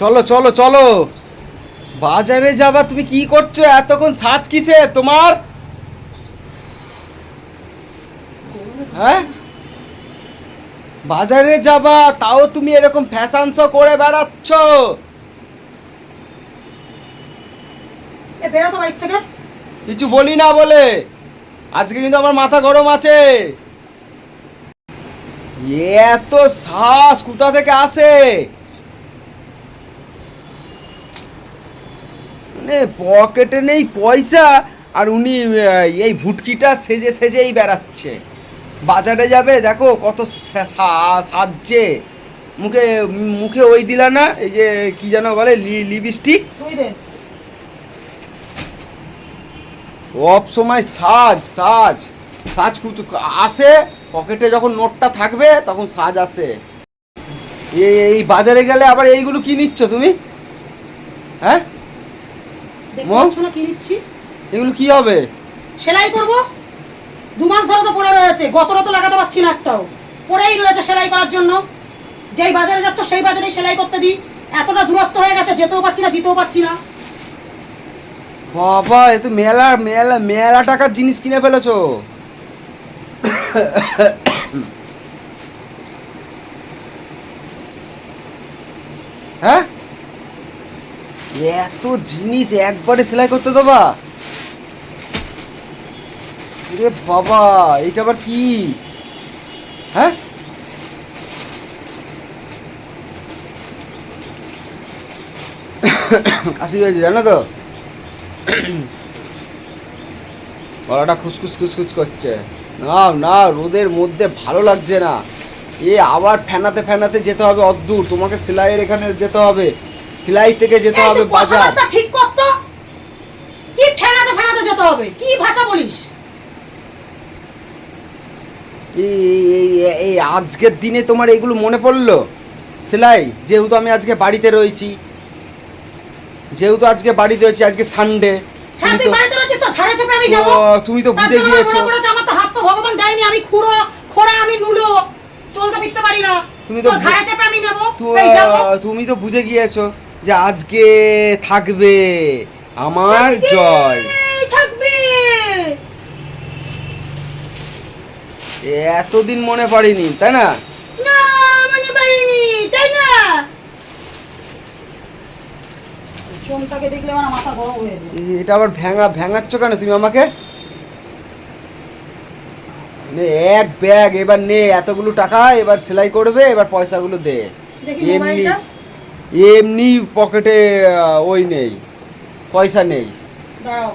চলো চলো চলো। বাজারে যাবা তুমি কি করছ? এতক্ষণ সাজ কিসে? তোমার? হ্যাঁ? বাজারে যাবা তাও তুমি এরকম ফ্যাশন শো করে বেড়াচ্ছ। কিছু বলি না বলে। আজকে কিন্তু আমার মাথা গরম আছে। এত শ্বাস কোথা থেকে আসে? মানে পকেটে নেই পয়সা আর উনি এই ভুটকিটা সেজে সেজেই বেড়াচ্ছে। বাজারে যাবে দেখো কত সাজছে। মুখে মুখে ওই দিলা না এই যে কি যেন বলে লিপস্টিক? সব সময় সাজ সাজ। সাজ কুতু আসে পকেটে যখন নোটটা থাকবে তখন সাজ আসে। এই বাজারে গেলে আবার এইগুলো কি নিচ্ছ তুমি? হ্যাঁ? দেখতে পাচ্ছ না কি নিচ্ছি? এগুলো কি হবে? সেলাই করব? দু মাস ধরে তো পড়ে রয়েছে গতরা তো লাগাতে পারছি না একটাও। পড়েই রয়েছে সেলাই করার জন্য। যেই বাজারে যাচ্ছ সেই বাজারেই সেলাই করতে দিই। এতটা দূরত্ব হয়ে গেছে যেতেও পারছি না দিতেও পারছি না। বাবা এ তো মেলা মেলা মেলা টাকার জিনিস কিনে ফেলেছো। হ্যাঁ? এত জিনিস একবারে সেলাই করতে দেবা? রে বাবা এটা আবার কি? হ্যাঁ? কাশি হয়েছে, জানো তো? গলাটা খুসখুস খুসখুস করছে। না না রোদের মধ্যে ভালো লাগছে না। এ আবার ফেনাতে ফেনাতে যেতে হবে, অদ্দূর। তোমাকে সেলাইয়ের এখানে যেতে হবে। সেলাই থেকে যেতে হবে বাজার। ঠিক করতো কি ফেনাতে ফেনাতে যেতে হবে? কি ভাষা বলিস? এই এই- আজকের দিনে তোমার এগুলো মনে পড়ল? সেলাই যেহেতু আমি আজকে বাড়িতে রয়েছি যেহেতু আজকে বাড়িতে রয়েছি আজকে সানডে হ্যাঁ তুই বাড়িতে রয়েছিস তো ঘাড়ে চেপে আমি যাব। তুমি তো বুঝে গিয়েছো। আমার তো হাত পা ভগবান দেয়নি আমি খুঁড়ো খোড়া আমি নুলো চলতে ফিরতে পারি না। তুমি তো ঘাড়ে চেপে আমি নেব। তুমি তো বুঝে গিয়েছো। যে আজকে থাকবে আমার জয়। থাকবে। এতদিন মনে পড়েনি তাই না? না মানে পারিনি তাই না? দেখলে আমার মাথা গরম হয়ে যায় এটা আবার ভেঙা ভেঙাচ্ছ কেন তুমি আমাকে? নে এক ব্যাগ এবার নে এতগুলো টাকা এবার সেলাই করবে এবার পয়সাগুলো দে। এমনি এমনি পকেটে ওই নেই পয়সা নেই। দাঁড়াও।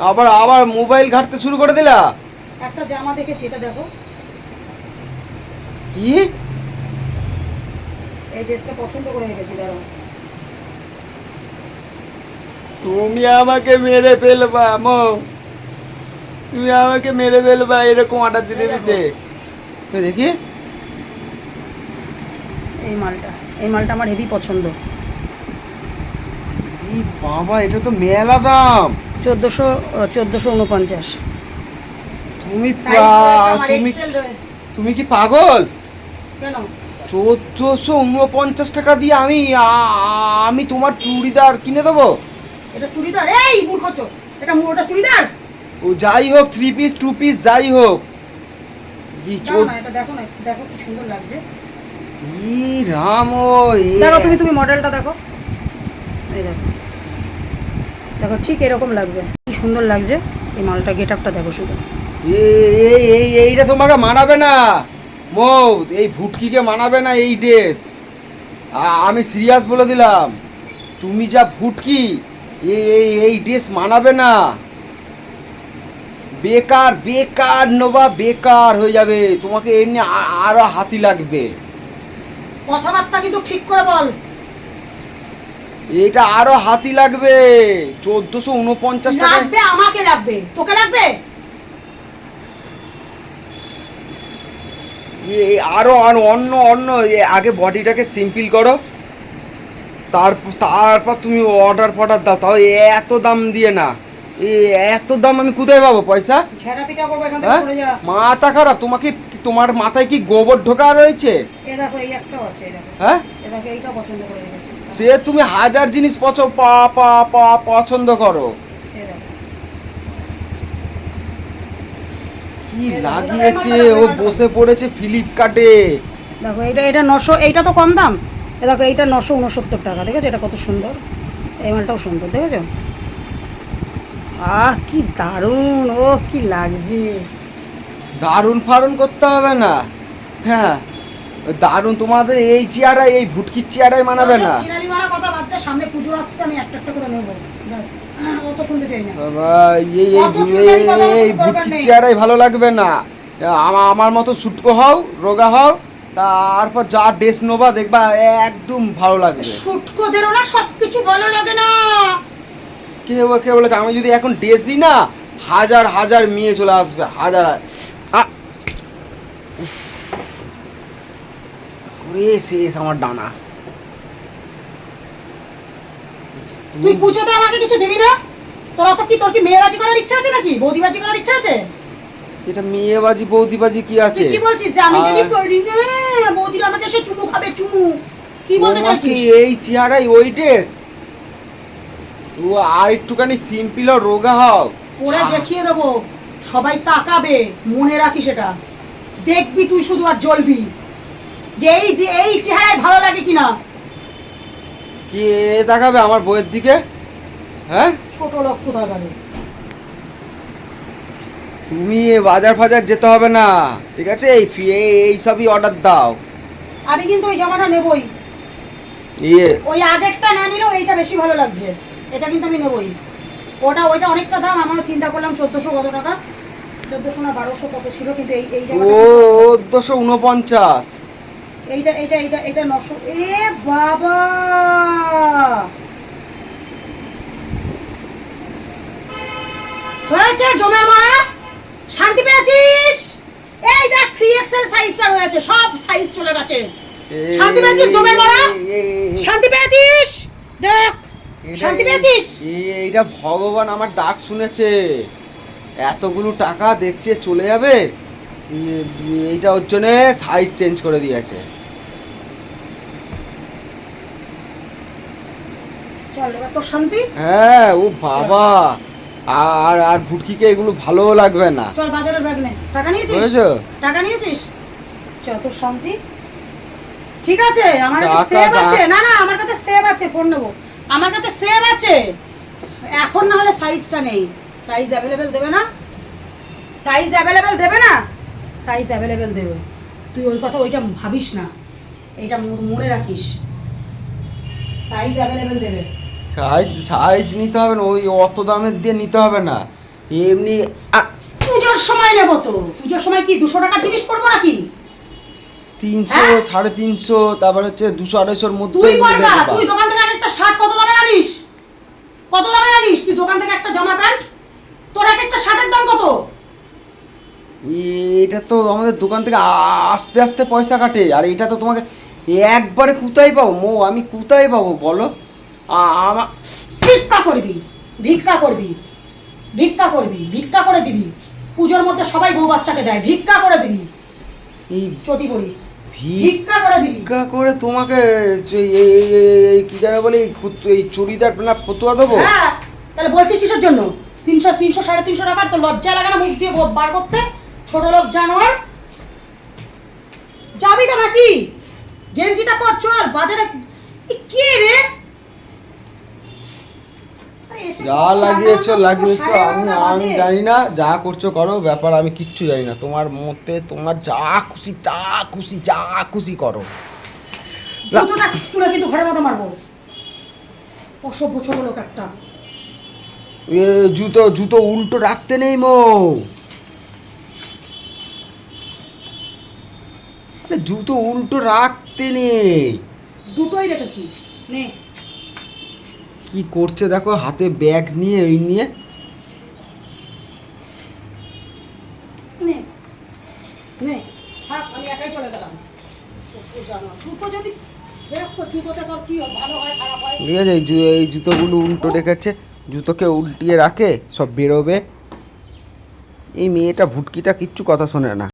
আবার আবার মোবাইল ঘাঁটতে শুরু করে দিলা? একটা জামা দেখেছি এটা দেখো। কি? এই ড্রেসটা পছন্দ করে রেখেছি দাঁড়াও। তুমি আমাকে মেরে ফেলবা মো। তুমি আমাকে মেরে ফেলবা এরকম অর্ডার দিতে। দিতে। দেখি। এই মালটা। এই মালটা আমার হেভি পছন্দ। এই বাবা এটা তো মেলা দাম। চোদ্দোশো চোদ্দোশো উনপঞ্চাশ। তুমি তুমি তুমি কি পাগল? কেন? চোদ্দোশো উনপঞ্চাশ টাকা দিয়ে আমি আমি তোমার চুড়িদার কিনে দেবো? এটা চুড়িদার? এই মূর্খ চোখ এটা ওটা চুড়িদার? ও যাই হোক থ্রি পিস টু পিস যাই হোক। দেখো না দেখো কি সুন্দর লাগছে। ই রাম দেখো তুমি তুমি মডেলটা দেখো। এই দেখো। দেখো ঠিক এরকম লাগবে। কি সুন্দর লাগছে। এই মালটা গেট আপটা দেখো শুধু। এই এই এই এইটা তোমাকে মানাবে না। মৌ এই ভুটকিকে মানাবে না এই ড্রেস। আমি সিরিয়াস বলে দিলাম। তুমি যা ভুটকি এই এই এই ড্রেস মানাবে না। বেকার বেকার নোবা বেকার হয়ে যাবে। তোমাকে এমনি আরও হাতি লাগবে। কথাবার্তা কিন্তু ঠিক করে বল। এটা আরও হাতি লাগবে। চোদ্দশো উনপঞ্চাশ টাকা। লাগবে আমাকে লাগবে। তোকে লাগবে? আরও আরও অন্য অন্য আগে বডিটাকে সিম্পল করো। তারপর তারপর তুমি অর্ডার ফর্ডার দাও তাও এত দাম দিয়ে না। এত দাম আমি কোথায় পাবো পয়সা? হ্যাঁ? মাথা খারাপ তোমাকে তোমার মাথায় কি গোবর ঢোকা রয়েছে? হ্যাঁ? সে তুমি হাজার জিনিস পছ পা- পা- পা- পছন্দ করো। কি লাগিয়েছে? ও বসে পড়েছে ফ্লিপকার্টে। দেখো এটা এটা নশো এইটা তো কম দাম। দেখো এইটা নশো উনসত্তর টাকা দেখেছ? এটা কত সুন্দর। এই মালটাও সুন্দর দেখেছ? আহ কি দারুণ ও কি লাগছে। দারুণ ফারুন করতে হবে না। হ্যাঁ দারুণ তোমাদের এই চেয়ারাই এই ভুটকির চেয়ারাই মানাবে না। সামনে পুজো আসছে আমি একটা একটা করে নেব। বাবা এই এই এই- ভুটকির চেয়ারাই ভালো লাগবে না। আমার আমার মতো সুটকো হও রোগা হও তারপর যা ড্রেস নোবা দেখবা একদম ভালো লাগবে। শুটকোদেরও না সব কিছু ভালো লাগে না। কে কে বলেছে আমি যদি এখন ড্রেস দিই না হাজার হাজার মেয়ে চলে আসবে হাজার। ওরে শেষ আমার ডানা। তুই পুজোতে আমাকে কিছু দিবি না? তোর অত কি তোর কি মেয়েবাজি করার ইচ্ছা আছে নাকি? বৌদিবাজি করার ইচ্ছা আছে? এটা মেয়েবাজি বৌদিবাজি কি আছে? কি বলছিস আমি যদি পড়ি? না বৌদিরা আমাকে এসে চুমু খাবে চুমু। কি বলতে চাইছিস? এই চেহারাই ওই ড্রেস ও আর একটুখানি সিম্পল রোগা হও। আহ, দেখিয়ে দেবো। সবাই তাকাবে মনে রাখি সেটা দেখবি তুই শুধু আর জ্বলবি। যে এই যে এই চেহারায় ভালো লাগে কিনা। কে তাকাবে আমার বইয়ের দিকে? হ্যাঁ? ছোট লোক কোথায় গেল তুমি বাজার ফাজার যেতে হবে না। ঠিক আছে? এই ফি- এই- এই সবই অর্ডার দাও। আমি কিন্তু ওই জামাটা নেবই। ইয়ে। ওই আগেরটা না নিলেও এইটা বেশি ভালো লাগছে। এটা কিন্তু আমি নেবই। ওটা ওইটা অনেকটা দাম আমারও চিন্তা করলাম চোদ্দোশো কত টাকা। চোদ্দোশো না বারোশো কত ছিল? কিন্তু এই এই জামাটা চোদ্দশো উনপঞ্চাশ এইটা এইটা এইটা এইটা নশো এ বাবা! হয়েছে জমের মারা? শান্তি পেয়েছিস? এই দেখ থ্রি এক্সেল সাইজটা রয়েছে সব সাইজ চলে গেছে। শান্তি পেয়েছিস জমের মারা? শান্তি পেয়েছিস? দেখ শান্তি পেয়েছিস? এইটা ভগবান আমার ডাক শুনেছে। এতগুলো টাকা দেখছে চলে যাবে? এইটা ওর জন্য সাইজ চেঞ্জ করে দিয়েছে। হ্যাঁ ও বাবা। আর আর ভুটকিকে এগুলো ভালো লাগবে না। চল বাজারের ব্যাগ নে। টাকা নিয়েছিস? বুঝেছ? টাকা নিয়েছিস? শান্তি? ঠিক আছে আমার কাছে সেভ আছে। না না আমার কাছে সেভ আছে ফোন নেব। আমার কাছে সেভ আছে। এখন না হলে সাইজটা নেই। সাইজ অ্যাভেলেবেল দেবে না? সাইজ অ্যাভেলেবেল দেবে না? সাইজ অ্যাভেলেবেল দেবে। তুই ওই কথা ওইটা ভাবিস না। এইটা মনে রাখিস। সাইজ অ্যাভেলেবেল দেবে। সাইজ সাইজ নিতে হবে না ওই অত দামের দিয়ে নিতে হবে না। এমনি পুজোর সময় নেব তো। পুজোর সময় কি দুশো টাকার জিনিস পড়ব নাকি? তিনশো হ্যাঁ? সাড়ে তিনশো তারপর হচ্ছে দুশো আড়াইশোর মধ্যে তুই তুই দোকান থেকে একটা শার্ট কত দামে আনিস? কত দামে আনিস? তুই দোকান থেকে একটা জামা প্যান্ট তোর এক একটা শার্টের দাম কত? এটা তো আমাদের দোকান থেকে আস্তে আস্তে পয়সা কাটে। আর এটা তো তোমাকে একবারে কোথায় পাবো মো আমি কোথায় পাবো বলো? আমার ভিক্ষা করবি ভিক্ষা করবি ভিক্ষা করবি ভিক্ষা করে দিবি। পুজোর মধ্যে সবাই বউ বাচ্চাকে দেয় ভিক্ষা করে দিবি। এই চটি পড়ি ভিক্ষা ভিক্ষা করে দিবি। করে তোমাকে এই- কি জানো বলি এই চুড়িদার না ফতুয়া দেবো? হ্যাঁ তাহলে বলছি কিসের জন্য? তিনশো তিনশো সাড়ে তিনশো টাকার তো লজ্জা লাগে না মুখ দিয়ে বার করতে? ছোট লোক জানোয়ার। যাবি তো নাকি? গেঞ্জিটা পর চল বাজারে কে রে? যা লাগিয়েছো লাগিয়েছো আমি আমি জানি না যা করছ করো ব্যাপার আমি কিচ্ছু জানি না। তোমার মতে তোমার যা খুশি যা খুশি যা খুশি করো। জুতোটা তুলে কিন্তু ঘরের মতো মারবো। অসভ্য ছোট লোক একটা। এ জুতো জুতো উল্টো রাখতে নেই মো। আরে জুতো উল্টো রাখতে নেই দুটোই রেখেছি। নে। কি করছে দেখো হাতে ব্যাগ নিয়ে ওই নিয়ে। নে। নে। থাক আমি একাই চলে গেলাম। জুতো যদি জুতোতে তোর কি ভালো হয় খারাপ হয়। ঠিক আছে এই জুতোগুলো উল্টো রেখেছে। জুতোকে উল্টিয়ে রাখে সব বেরোবে। এই মেয়েটা ভুটকিটা কিচ্ছু কথা শোনে না।